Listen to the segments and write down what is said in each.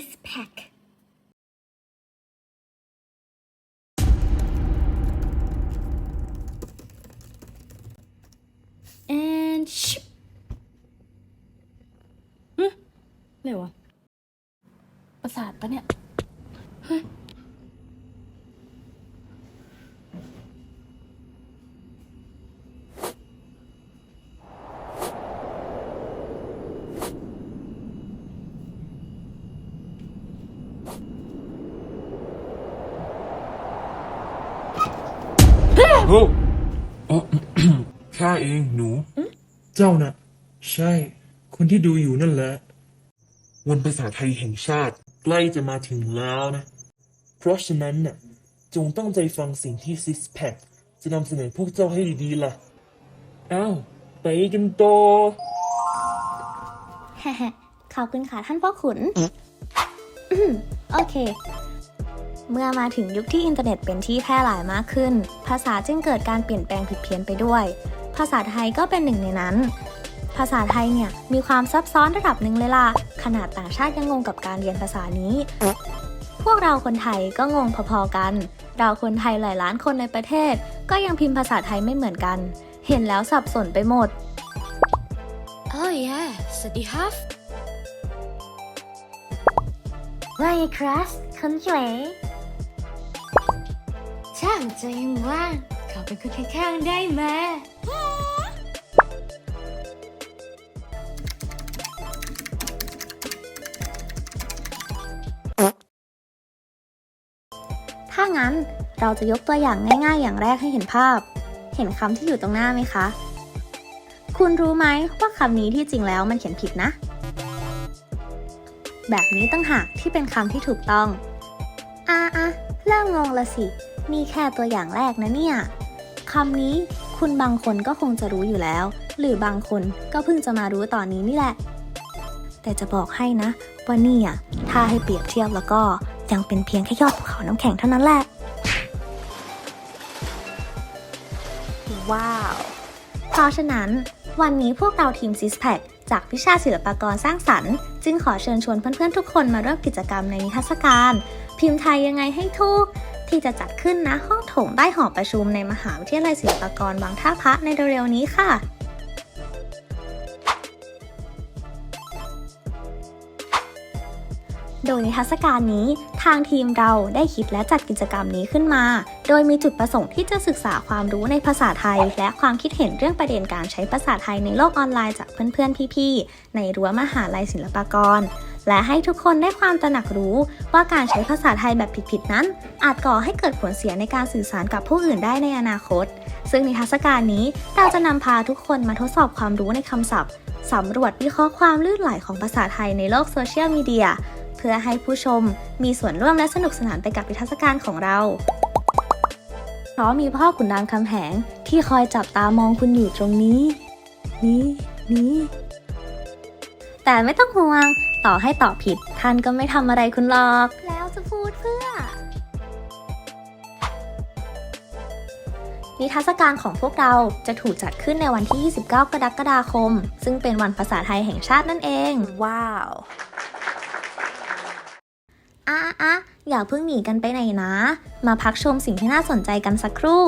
six pack แอนชิปเฮ้ยอะไรวะประสาทปะเนี่ย เฮ้ย โอ้อ๋อ ข้าเองหนู เจ้านะใช่ คนที่ดูอยู่นั่นแหละ วันภาษาไทยแห่งชาติ ใกล้จะมาถึงแล้วนะ เพราะฉะนั้นน่ะ จงตั้งใจฟังสิ่งที่ซิสแพคจะนำเสนอพวกเจ้าให้ดีๆล่ะ อ้าว ไปกันต่อฮขอบคุณค่ะท่านพ่อขุน โอเค เมื่อมาถึงยุคที่อินเทอร์เน็ตเป็นที่แพร่หลายมากขึ้น ภาษาจึงเกิดการเปลี่ยนแปลงผิดเพี้ยนไปด้วย ภาษาไทยก็เป็นหนึ่งในนั้น ภาษาไทยเนี่ยมีความซับซ้อนระดับหนึ่งเลยล่ะ ขนาดต่างชาติยังงงกับการเรียนภาษานี้ พวกเราคนไทยก็งงพอๆกัน เราคนไทยหลายล้านคนในประเทศ ก็ยังพิมพ์ภาษาไทยไม่เหมือนกัน เห็นแล้วสับสนไปหมดโอ้ยสวัสดีครับว่าไงครับคนสวย ช่างใจยังว่างขอเป็นคนข้างๆได้ไหมถ้างั้นเราจะยกตัวอย่างง่ายๆ อย่างแรกให้เห็นภาพ เห็นคำที่อยู่ตรงหน้าไหมคะ คุณรู้ไหมว่าคำนี้ที่จริงแล้วมันเขียนผิดนะ แบบนี้ตั้งหากที่เป็นคำที่ถูกต้อง อะอะเริ่มงงละสิ นี่แค่ตัวอย่างแรกนะเนี่ยคำนี้คุณบางคนก็คงจะรู้อยู่แล้ว หรือบางคนก็เพิ่งจะมารู้ตอนนี้นี่แหละ แต่จะบอกให้นะ ว่านี่อะถ้าให้เปรียบเทียบแล้วก็ยังเป็นเพียงแค่ยอดภูเขาน้ำแข็งเท่านั้นแหละ ว้าว เพราะฉะนั้น วันนี้พวกเราทีมซิสแพคจากวิชาศิลปากรสร้างสรรค์ จึงขอเชิญชวนเพื่อนๆทุกคนมาร่วมกิจกรรมในนิทรรศการ พิมพ์ไทยยังไงให้ถูก ที่จะจัดขึ้นณห้องโถงใต้หอประชุมในมหาวิทยาลัยศิลปากรบางท่าพระในเร็วๆนี้ค่ะโดยในทรรศการนี้ทางทีมเราได้คิดและจัดกิจกรรมนี้ขึ้นมา โดยมีจุดประสงค์ที่จะศึกษาความรู้ในภาษาไทย และความคิดเห็นเรื่องประเด็นการใช้ภาษาไทยในโลกออนไลน์จากเพื่อนๆ พี่ๆ ในรั้วมหาลัยศิลปากร และให้ทุกคนได้ความตระหนักรู้ว่าการใช้ภาษาไทยแบบผิดๆนั้น อาจก่อให้เกิดผลเสียในการสื่อสารกับผู้อื่นได้ในอนาคต ซึ่งในทรรศการนี้เราจะนำพาทุกคนมาทดสอบความรู้ในคำศัพท์สำรวจวิเคราะห์ความลื่นไหลของภาษาไทยในโลกโซเชียลมีเดียเพื่อให้ผู้ชมมีส่วนร่วมและสนุกสนานไปกับนิทรรศการของเราเพราะมีพ่อขุนรามคำแหงที่คอยจับตามองคุณอยู่ตรงนี้ นี้ นี้ แต่ไม่ต้องห่วง ต่อให้ตอบผิด ท่านก็ไม่ทำอะไรคุณหรอก แล้วจะพูดเพื่อ นิทรรศการของพวกเราจะถูกจัดขึ้นในวันที่ 29 กรกฎาคม ซึ่งเป็นวันภาษาไทยแห่งชาตินั่นเอง ว้าวอะอะอย่าเพิ่งหนีกันไปไหนนะ มาพักชมสิ่งที่น่าสนใจกันสักครู่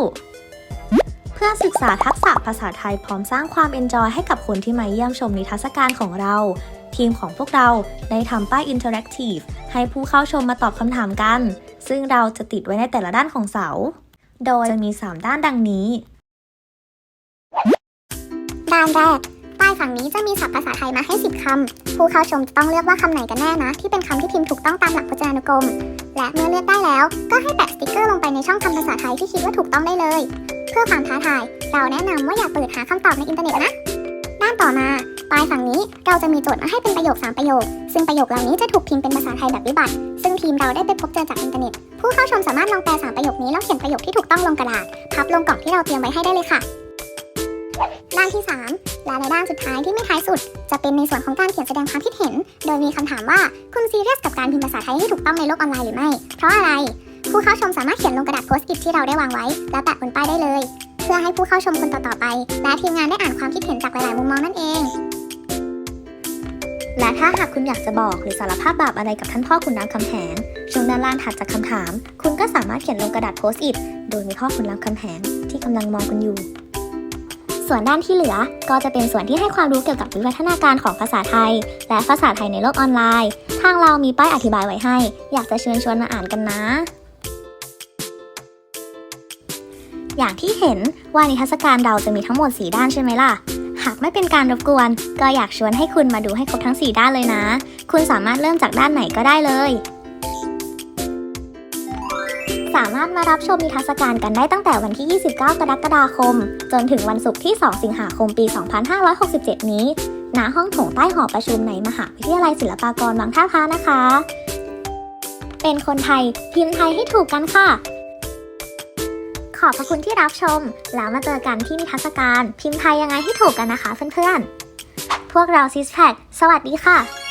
เพื่อศึกษาทักษะภาษาไทยพร้อมสร้างความเอนจอยให้กับคนที่มาเยี่ยมชมนิทรรศการของเรา ทีมของพวกเราได้ทำป้ายอินเทอร์แอคทีฟให้ผู้เข้าชมมาตอบคำถามกัน ซึ่งเราจะติดไว้ในแต่ละด้านของเสา โดยจะมี 3 ด้านดังนี้ ด้านแรกป้ายฝั่งนี้จะมีศัพท์ภาษาไทยมาให้ 10 คำ ผู้เข้าชมจะต้องเลือกว่าคำไหนกันแน่นะ ที่เป็นคำที่พิมพ์ถูกต้องตามหลักพจนานุกรม และเมื่อเลือกได้แล้ว ก็ให้แปะสติกเกอร์ลงไปในช่องคำภาษาไทยที่คิดว่าถูกต้องได้เลย เพื่อความท้าทาย เราแนะนำว่าอย่าเปิดหาคำตอบในอินเทอร์เน็ตนะ ด้านต่อมา ป้ายฝั่งนี้เราจะมีโจทย์มาให้เป็นประโยค 3 ประโยค ซึ่งประโยคเหล่านี้จะถูกพิมพ์เป็นภาษาไทยแบบวิบัติ ซึ่งทีมเราได้ไปพบเจอจากอินเทอร์เน็ต ผู้เข้าชมสามารถลองแปลสามประโยคนี้แล้วเขียนประโยคที่ถูกต้องลงกระดาษ พับลงกล่องที่เราเตรียมไว้ให้ได้เลยค่ะ ด้านที่ 3 และในด้านสุดท้ายที่ไม่ท้ายสุด จะเป็นในส่วนของการเขียนแสดงความคิดเห็น โดยมีคำถามว่าคุณซีเรียสกับการพิมพ์ภาษาไทยให้ถูกต้องในโลกออนไลน์หรือไม่ เพราะอะไร ผู้เข้าชมสามารถเขียนลงกระดาษโพสต์อิทที่เราได้วางไว้ แล้วแปะบนป้ายได้เลย เพื่อให้ผู้เข้าชมคนต่อๆไป และทีมงานได้อ่านความคิดเห็นจากหลายๆมุมมองนั่นเอง และถ้าหากคุณอยากจะบอกหรือสารภาพบาปอะไรกับท่านพ่อคุณรามคำแหงช่วงด้านล่างถัดจากคำถาม คุณก็สามารถเขียนลงกระดาษโพสต์อิทโดยมีพ่อคุณรามคำแหงที่กำลังมองคุณอยู่ ส่วนด้านที่เหลือก็จะเป็นส่วนที่ให้ความรู้เกี่ยวกับวิวัฒนาการของภาษาไทย และภาษาไทยในโลกออนไลน์ ทางเรามีป้ายอธิบายไว้ให้ อยากจะเชิญชวนมาอ่านกันนะอย่างที่เห็นว่านิทรรศการเราจะมีทั้งหมด 4 ด้านใช่ไหมล่ะ หากไม่เป็นการรบกวน ก็อยากชวนให้คุณมาดูให้ครบทั้ง 4 ด้านเลยนะ คุณสามารถเริ่มจากด้านไหนก็ได้เลย สามารถมารับชมนิทรรศการกันได้ตั้งแต่วันที่ 29 กรกฎาคม จนถึงวันศุกร์ที่ 2 สิงหาคมปี 2567 นี้ ณ ห้องโถงใต้หอประชุมในมหาวิทยาลัยศิลปากรบางท่าพระนะคะ เป็นคนไทยพิมพ์ไทยให้ถูกกันค่ะ ขอบพระคุณที่รับชม แล้วมาเจอกันที่นิทรรศการ พิมพ์ไทยยังไงให้ถูกกันนะคะเพื่อนๆ พวกเราซิสแพคสวัสดีค่ะ